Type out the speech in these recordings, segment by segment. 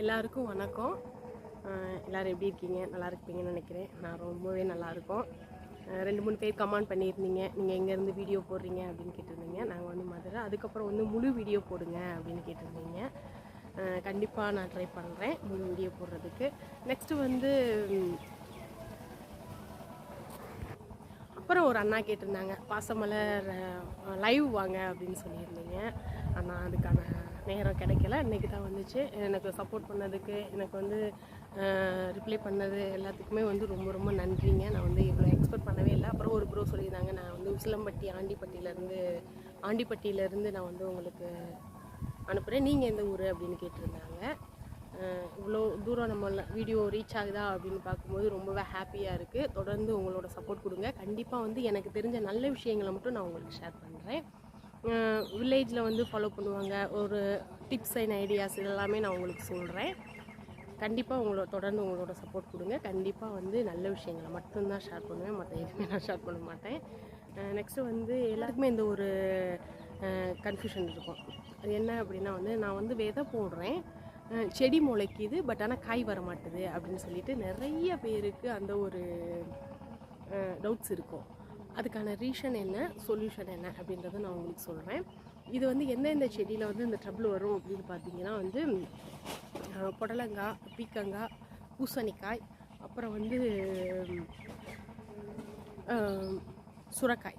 எல்லாருக்கும் வணக்கம். எல்லோரும் எப்படி இருக்கீங்க? நல்லா இருப்பீங்கன்னு நினைக்கிறேன். நான் ரொம்பவே நல்லாயிருக்கோம் ரெண்டு மூணு பேர் கமெண்ட் பண்ணியிருந்தீங்க. நீங்கள் எங்கேருந்து வீடியோ போடுறீங்க அப்படின்னு கேட்டிருந்தீங்க. நாங்கள் வந்து மதுரை. அதுக்கப்புறம் வந்து முழு வீடியோ போடுங்க அப்படின்னு கேட்டிருந்தீங்க. கண்டிப்பாக நான் ட்ரை பண்ணுறேன் முழு வீடியோ போடுறதுக்கு. நெக்ஸ்ட்டு வந்து அப்புறம் ஒரு அண்ணா கேட்டிருந்தாங்க. பாசமலர் லைவ் வாங்க அப்படின்னு சொல்லியிருந்தீங்க. ஆனால் அதுக்கான நேரம் கிடைக்கல. இன்றைக்கி தான் வந்துச்சு. எனக்கு சப்போர்ட் பண்ணதுக்கு எனக்கு வந்து ரிப்ளை பண்ணது எல்லாத்துக்குமே வந்து ரொம்ப ரொம்ப நன்றிங்க. நான் வந்து இவ்வளோ எக்ஸ்பெக்ட் பண்ணவே இல்லை. அப்புறம் ஒரு ப்ரோ சொல்லியிருந்தாங்க நான் வந்து உசிலம்பட்டி ஆண்டிப்பட்டியிலேருந்து ஆண்டிப்பட்டியிலேருந்து நான் வந்து உங்களுக்கு அனுப்புகிறேன் நீங்கள் எந்த ஊர் அப்படின்னு கேட்டிருந்தாங்க. இவ்வளோ தூரம் நம்ம வீடியோ ரீச் ஆகுதா அப்படின்னு பார்க்கும்போது ரொம்பவே ஹாப்பியாக இருக்குது தொடர்ந்து உங்களோட சப்போர்ட் கொடுங்க. கண்டிப்பாக வந்து எனக்கு தெரிஞ்ச நல்ல விஷயங்களை மட்டும் நான் உங்களுக்கு ஷேர் பண்ணுறேன் வில்லேஜில் வந்து ஃபாலோ பண்ணுவாங்க. ஒரு டிப்ஸ் அண்ட் ஐடியாஸ் இதெல்லாமே நான் உங்களுக்கு சொல்கிறேன் கண்டிப்பாக உங்களோட தொடர்ந்து உங்களோட சப்போர்ட் கொடுங்க. கண்டிப்பாக வந்து நல்ல விஷயங்களை மட்டும்தான் ஷேர் பண்ணுவேன். மற்ற எதுவுமே நான் ஷேர் பண்ண மாட்டேன். நெக்ஸ்ட்டு வந்து எல்லாருக்குமே இந்த ஒரு கன்ஃபியூஷன் இருக்கும். அது என்ன அப்படின்னா வந்து நான் வந்து விதை போடுறேன். செடி முளைக்குது பட் ஆனால் காய் வர மாட்டுது அப்படின்னு சொல்லிட்டு நிறைய பேருக்கு அந்த ஒரு டவுட்ஸ் இருக்கும். அதுக்கான ரீஷன் என்ன சொல்யூஷன் என்ன அப்படின்றத நான் உங்களுக்கு சொல்கிறேன் இது வந்து எந்தெந்த செடியில் வந்து இந்த ட்ரபிள் வரும் அப்படின்னு பார்த்தீங்கன்னா வந்து புடலங்காய் பீக்கங்காய் பூசணிக்காய் அப்புறம் வந்து சுரக்காய்.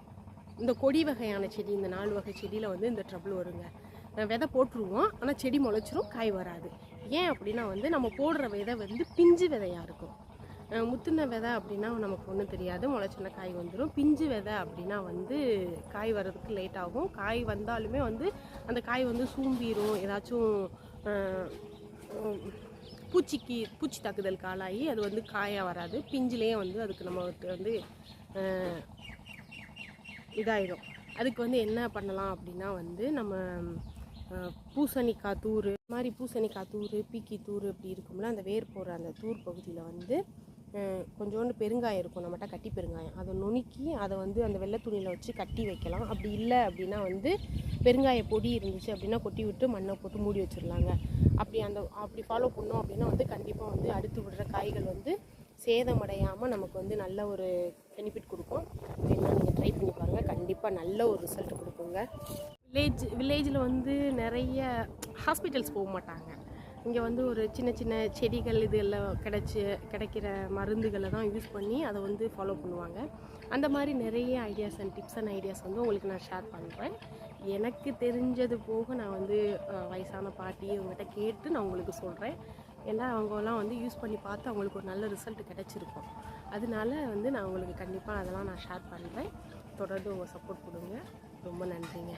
இந்த கொடி வகையான செடி இந்த நாலு வகை செடியில் வந்து இந்த ட்ரபிள் வருங்க. விதை போட்டுருவோம். ஆனால் செடி முளைச்சிரும் காய் வராது. ஏன் அப்படின்னா வந்து நம்ம போடுற விதை வந்து பிஞ்சு விதையாக இருக்கும். முத்துன விதை அப்படின்னா நமக்கு ஒன்றும் தெரியாது. முளைச்சின காய் வந்துடும் பிஞ்சு விதை அப்படின்னா வந்து காய் வர்றதுக்கு லேட் ஆகும். காய் வந்தாலுமே வந்து அந்த காய் வந்து சூம்பிடும் ஏதாச்சும் பூச்சிக்கு பூச்சி தாக்குதலுக்கு ஆளாகி அது வந்து காயாக வராது. பிஞ்சிலேயே வந்து அதுக்கு நம்ம வந்து இதாகிடும் இதாயிடும் அதுக்கு வந்து என்ன பண்ணலாம் அப்படின்னா வந்து நம்ம பூசணிக்காய் தூர் மாதிரி பூசணிக்காய் தூர் பீக்கி தூர் இப்படி இருக்கும்ல அந்த வேர் போடுற அந்த தூர் பகுதியில் வந்து கொஞ்சோண்டு பெருங்காயம் இருக்கும். நம்மகிட்ட கட்டி பெருங்காயம். அதை நுணுக்கி அதை வந்து அந்த வெள்ளை துணியில் வச்சு கட்டி வைக்கலாம். அப்படி இல்லை அப்படின்னா வந்து பெருங்காய பொடி இருந்துச்சு அப்படின்னா கொட்டி விட்டு மண்ணை போட்டு மூடி வச்சிடலாங்க. அப்படி அந்த அப்படி ஃபாலோ பண்ணோம் அப்படின்னா வந்து கண்டிப்பாக வந்து அடுத்து விடுற காய்கள் வந்து சேதமடையாமல் நமக்கு வந்து நல்ல ஒரு பெனிஃபிட் கொடுக்கும். அப்படின்னா நீங்கள் ட்ரை பண்ணி பாருங்கள் கண்டிப்பாக நல்ல ஒரு ரிசல்ட் கொடுக்குங்க. வில்லேஜ் வில்லேஜில் வந்து நிறைய ஹாஸ்பிட்டல்ஸ் போக மாட்டாங்க. இங்கே வந்து ஒரு சின்ன சின்ன செடிகள் இது எல்லாம் கிடைச்சி கிடைக்கிற மருந்துகளை தான் யூஸ் பண்ணி அதை வந்து ஃபாலோ பண்ணுவாங்க. அந்த மாதிரி நிறைய ideas and tips and ideas வந்து உங்களுக்கு நான் ஷேர் பண்ணுறேன் எனக்கு தெரிஞ்சது போக நான் வந்து வயசான பாட்டி இவங்ககிட்ட கேட்டு நான் உங்களுக்கு சொல்கிறேன் ஏன்னா அவங்கெல்லாம் வந்து யூஸ் பண்ணி பார்த்து அவங்களுக்கு ஒரு நல்ல ரிசல்ட் கிடச்சிருக்கும். அதனால வந்து நான் உங்களுக்கு கண்டிப்பாக அதெல்லாம் நான் ஷேர் பண்ணுறேன் தொடர்ந்து உங்கள் சப்போர்ட் கொடுங்க. ரொம்ப நன்றிங்க.